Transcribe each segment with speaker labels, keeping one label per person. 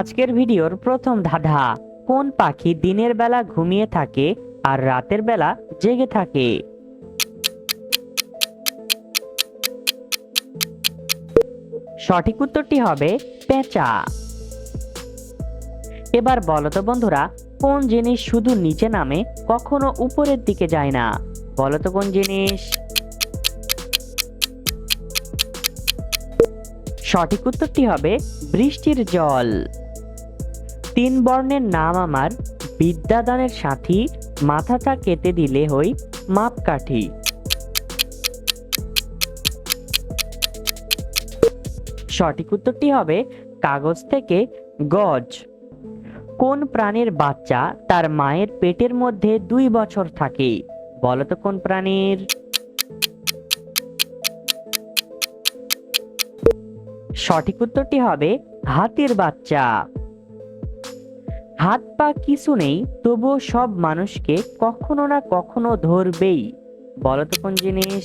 Speaker 1: আজকের ভিডিওর প্রথম ধাঁধা, কোন পাখি দিনের বেলা ঘুমিয়ে থাকে আর রাতের বেলা জেগে থাকে? সঠিক উত্তরটি হবে পেঁচা। এবার বলতো বন্ধুরা, কোন জিনিস শুধু নিচে নামে, কখনো উপরের দিকে যায় না? বলতো কোন জিনিস? সঠিক উত্তরটি হবে বৃষ্টির জল। তিন বর্ণের নাম আমার। বিদ্যাদানের সাথী, মাথাটা কেটে দিলে হই মাপকাঠি। সঠিক উত্তরটি হবে কাগজ থেকে গজ। কোন প্রাণীর বাচ্চা তার মায়ের পেটের মধ্যে দুই বছর থাকে? বলতো কোন প্রাণীর? সঠিক উত্তরটি হবে হাতির বাচ্চা। হাত পা কিছু নেই, তবুও সব মানুষকে কখনো না কখনো ধরবেই। বলতো কোন জিনিস?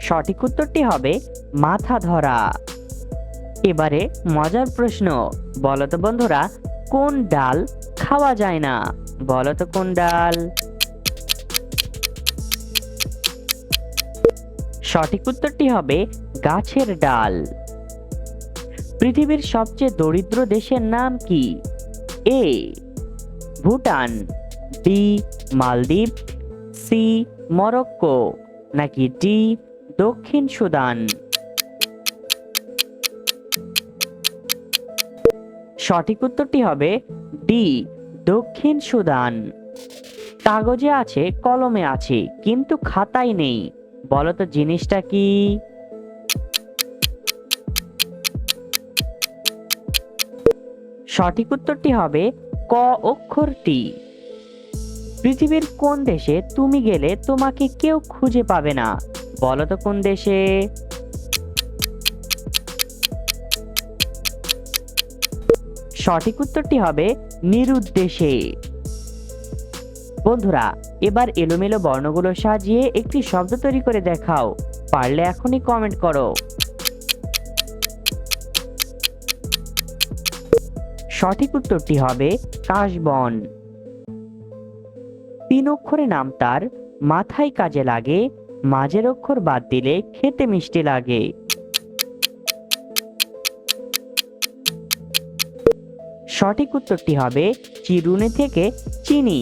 Speaker 1: সঠিক উত্তরটি হবে মাথা ধরা। এবারে মজার প্রশ্ন বলতো বন্ধুরা, কোন ডাল খাওয়া যায় না? বলতো কোন ডাল? সঠিক উত্তরটি হবে গাছের ডাল। পৃথিবীর সবচেয়ে দরিদ্র দেশের নাম কি? এ, ভুটান, বি, মালদ্বীপ, সি, মরক্কো, নাকি ডি, দক্ষিণ সুদান? সঠিক উত্তরটি হবে ডি, দক্ষিণ সুদান। কাগজে আছে, কলমে আছে, কিন্তু খাতায় নেই। বলতো জিনিসটা কি? সঠিক উত্তরটি হবে ক অক্ষরটি। পৃথিবীর কোন দেশে তুমি গেলে তোমাকে কেউ খুঁজে পাবে না? বলতো কোন দেশে? সঠিক উত্তরটি হবে নিরুদ্দেশে। বন্ধুরা, এবার এলোমেলো বর্ণগুলো সাজিয়ে একটি শব্দ তৈরি করে দেখাও। পারলে এখনই কমেন্ট করো। সঠিক উত্তরটি হবে কাশবন। তিন অক্ষরে নাম তার, মাথায় কাজে লাগে, মাঝের অক্ষর বাদ দিলে খেতে মিষ্টি লাগে। সঠিক উত্তরটি হবে চিরুনি থেকে চিনি।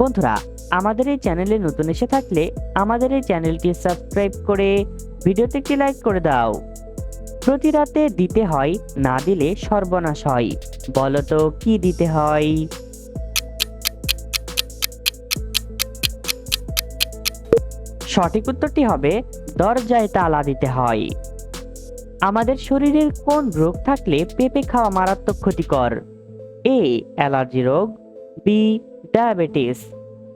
Speaker 1: বন্ধুরা, আমাদের এই চ্যানেলে নতুন এসে থাকলে আমাদের এই চ্যানেলটি সাবস্ক্রাইব করে ভিডিওতে একটি লাইক করে দাও। প্রতি রাতে দিতে হয়, না দিলে সর্বনাশ হয়। বলতো, কি দিতে হয়? সঠিক উত্তরটি হবে, দরজায় তালা দিতে হয়। আমাদের শরীরের কোন রোগ থাকলে পেঁপে খাওয়া মারাত্মক ক্ষতিকর? এ, অ্যালার্জি রোগ, বি, ডায়াবেটিস,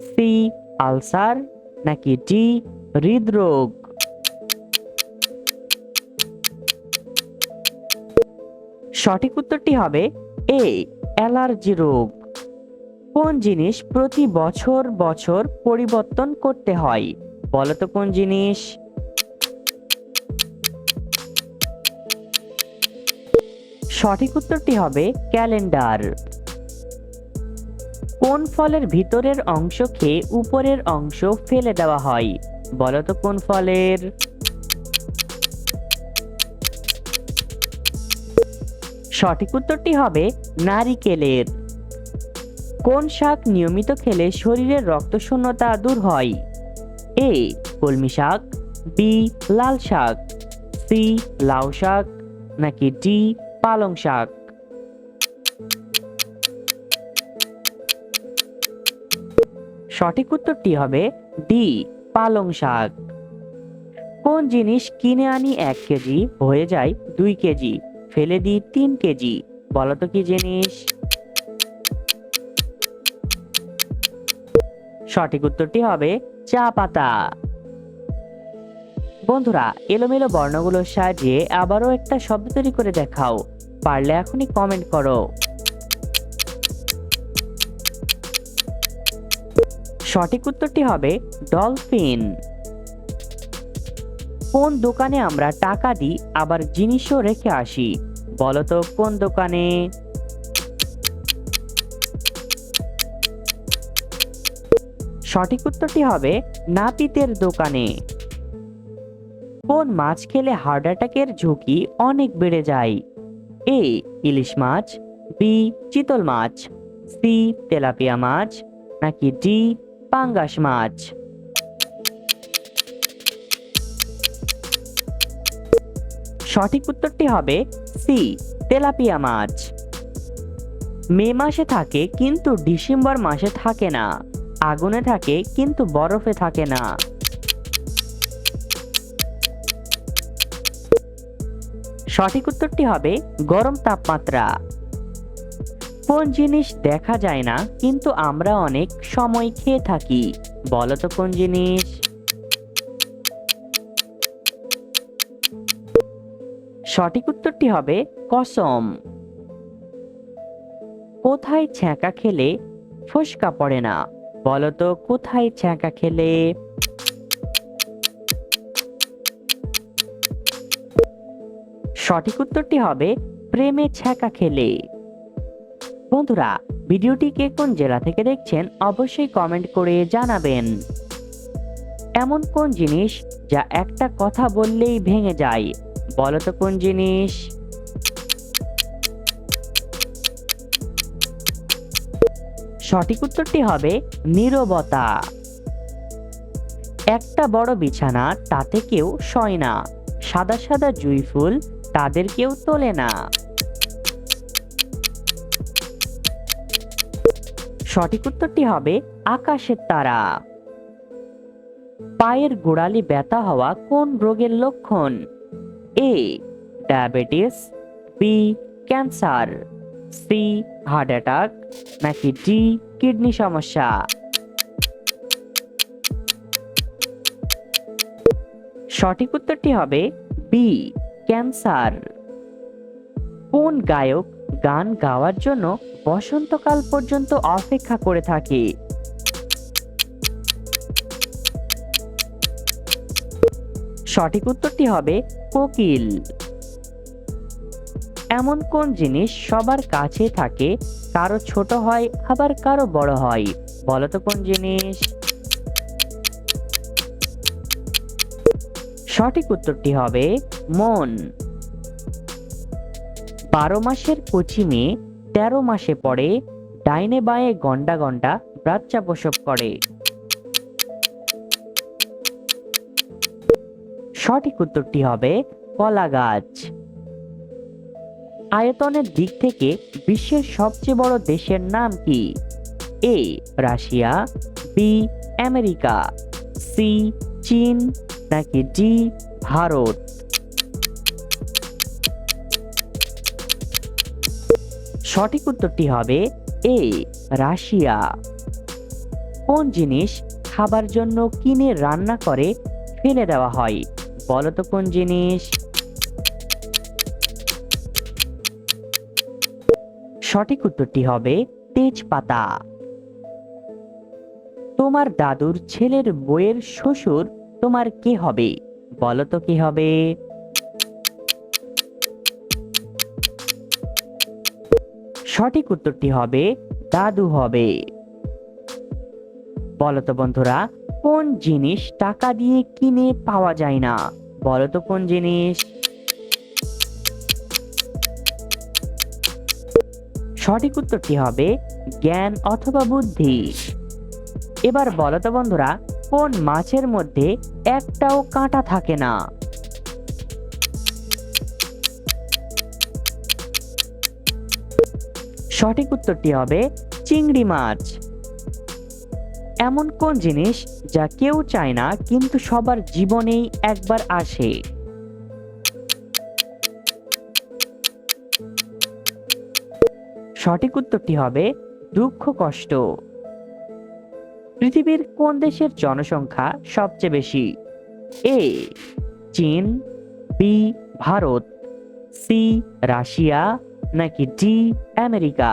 Speaker 1: সি, আলসার, নাকি ডি, হৃদরোগ? সঠিক উত্তরটি হবে এ, অ্যালার্জি রোগ। কোন জিনিস প্রতি বছর বছর পরিবর্তন করতে হয়? বলতো কোন জিনিস? সঠিক উত্তরটি হবে ক্যালেন্ডার। কোন ফলের ভিতরের অংশ খেয়ে উপরের অংশ ফেলে দেওয়া হয়? বলতো কোন ফলের? সঠিক উত্তরটি হবে নারিকেলের কোন শাক নিয়মিত খেলে শরীরের রক্ত শূন্যতা দূর হয়? এ, কলমি শাক, বি, লাল শাক, সি, লাউ শাক, নাকি ডি, পালং শাক? সঠিক উত্তরটি হবে ডি, পালং শাক। কোন জিনিস কিনে আনি এক কেজি, হয়ে যায় দুই কেজি। ফেলে দিই তিন কেজি। বলতো কি জিনিস? সঠিক উত্তরটি হবে চা পাতা। বন্ধুরা, এলোমেলো বর্ণগুলো সাজিয়ে আবারও একটা শব্দ তৈরি করে দেখাও। পারলে এখনই কমেন্ট করো। সঠিক উত্তরটি হবে ডলফিন। কোন দোকানে আমরা টাকা দিই, আবার জিনিসও রেখে আসি? বলতো, কোন দোকানে? সঠিক উত্তরটি হবে নাপিতের দোকানে। কোন মাছ খেলে হার্ট অ্যাটাকের ঝুঁকি অনেক বেড়ে যায়? এ, ইলিশ মাছ, বি, চিতল মাছ, সি, তেলাপিয়া মাছ, নাকি ডি, পাঙ্গাস মাছ? সঠিক উত্তরটি হবে সি, তেলাপিয়া মাছ। মে মাসে থাকে কিন্তু ডিসেম্বর মাসে থাকে না। আগুনে থাকে কিন্তু বরফে থাকে না। সঠিক উত্তরটি হবে গরম তাপমাত্রা। কোন জিনিস দেখা যায় না, কিন্তু আমরা অনেক সময় খেয়ে থাকি। বলতো কোন জিনিস? সঠিক উত্তরটি হবে কসম। কোথায় ছ্যাঁকা খেলে ফসকা পড়ে না? বলতো, কোথায় ছ্যাঁকা খেলে? সঠিক উত্তরটি হবে প্রেমে ছ্যাঁকা খেলে। বন্ধুরা, ভিডিওটি কে কোন জেলা থেকে দেখছেন অবশ্যই কমেন্ট করে জানাবেন। এমন কোন জিনিস যা একটা কথা বললেই ভেঙে যায়? বলতো কোন জিনিস? সঠিক উত্তরটি হবে নীরবতা। একটা বড় বিছানা তাতে কেউ শয় না। সাদা সাদা জুই ফুল তাদের কেউ তোলে না। সঠিক উত্তরটি হবে আকাশের তারা। পায়ের গোড়ালি ব্যথা হওয়া কোন রোগের লক্ষণ? A diabetes B cancer C heart attack নাকি ডি কিডনি সমস্যা? সঠিক উত্তরটি হবে বি ক্যান্সার কোন গায়ক গান গাওয়ার জন্য বসন্তকাল পর্যন্ত অপেক্ষা করে থাকে? সঠিক উত্তরটি হবে কোকিল। এমন কোন জিনিস সবার কাছে থাকে, কারও ছোট হয়, আবার কারও বড় হয়? বলতো কোন জিনিস? সঠিক উত্তরটি হবে মন। বারো মাসের কচি মেয়ে তেরো মাসে পড়ে, ডাইনে বাঁয়ে গন্ডা গন্ডা বাচ্চা প্রসব করে। সঠিক উত্তরটি হবে কলা গাছ। আয়তনের দিক থেকে বিশ্বের সবচেয়ে বড় দেশের নাম কি? A, Russia, B, America, C, চীন, নাকি ডি, ভারত? সঠিক উত্তরটি হবে এ, রাশিয়া। কোন জিনিস খাবার জন্য কিনে রান্না করে ফেলে দেওয়া হয়? বলতো কোন জিনিস? সঠিক উত্তরটি হবে তেজপাতা। তোমার দাদুর ছেলের বইয়ের শ্বশুর তোমার কে হবে? বলতো কি হবে? সঠিক উত্তরটি হবে দাদু হবে। বলতো বন্ধুরা, কোন জিনিস টাকা দিয়ে কিনে পাওয়া যায় না? বলতো কোন জিনিস? সঠিক উত্তরটি হবে? জ্ঞান অথবা বুদ্ধি? এবার বলতো বন্ধুরা, কোন মাছের মধ্যে একটাও কাঁটা থাকে না? সঠিক উত্তরটি হবে চিংড়ি মাছ। এমন কোন জিনিস যা কেউ চায় না, কিন্তু সবার জীবনেই একবার আসে? সঠিক উত্তরটি হবে, দুঃখ, কষ্ট। পৃথিবীর কোন দেশের জনসংখ্যা সবচেয়ে বেশি? এ, চীন, বি, ভারত, সি, রাশিয়া, নাকি ডি, আমেরিকা?